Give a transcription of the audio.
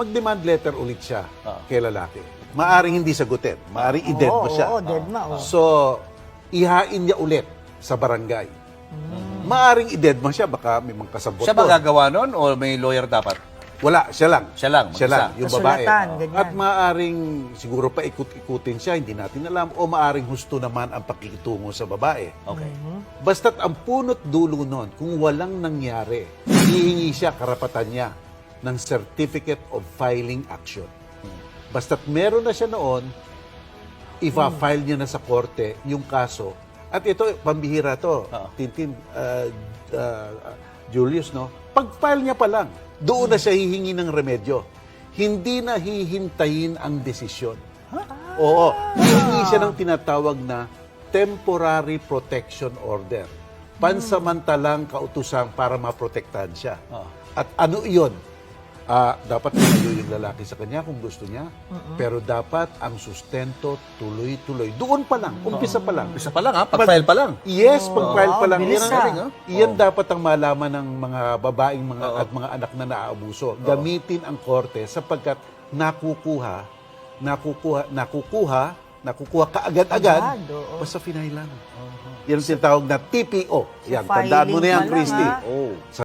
mag-demand letter ulit siya Ah. kay lalaki. Maaring hindi sagutin. Maaring i-dead mo siya. oo, dead na, oo. So, ihain niya ulit sa barangay. Maaring i-dead mo siya, baka may mga kasabot Siya ba doon. gagawa nun o may lawyer dapat? Wala, siya lang. Siya lang, Siya mag-isa. lang, yung babae. Kasulatan, ganyan. At maaring siguro pa ikut-ikutin siya, hindi natin alam. O maaring husto naman ang pakikitungo sa babae. Okay. Basta't ang punot dulo nun, kung walang nangyari, hihingi siya karapatan niya ng Certificate of Filing Action. Basta't meron na siya noon, ifa-file niya na sa korte yung kaso. At ito, pambihira to, Oo. Tintin, uh, uh, Julius, no? Pag-file niya pa lang, doon na siya hihingi ng remedyo. Hindi na hihintayin ang desisyon. Oo. Hihingi siya ng tinatawag na temporary protection order. Pansamantalang kautusan para maprotektahan siya. Oo. At ano iyon? Ah, dapat tumayo yung lalaki sa kanya kung gusto niya. Pero dapat ang sustento tuloy-tuloy. Doon pa lang, umpisa pa lang. Isa pa lang ha, pag-file pa lang. Yes, pag-file pa Oh, lang. bilis Yan, ah. ang, yan dapat ang malaman ng mga babaeng mga at mga anak na naaabuso. Gamitin ang korte sapagkat nakukuha, nakukuha, nakukuha, nakukuha kaagad-agad basta finailan. Yan ang tinatawag na TPO. Yan, tandaan mo na yan, Christy. ah. Oh.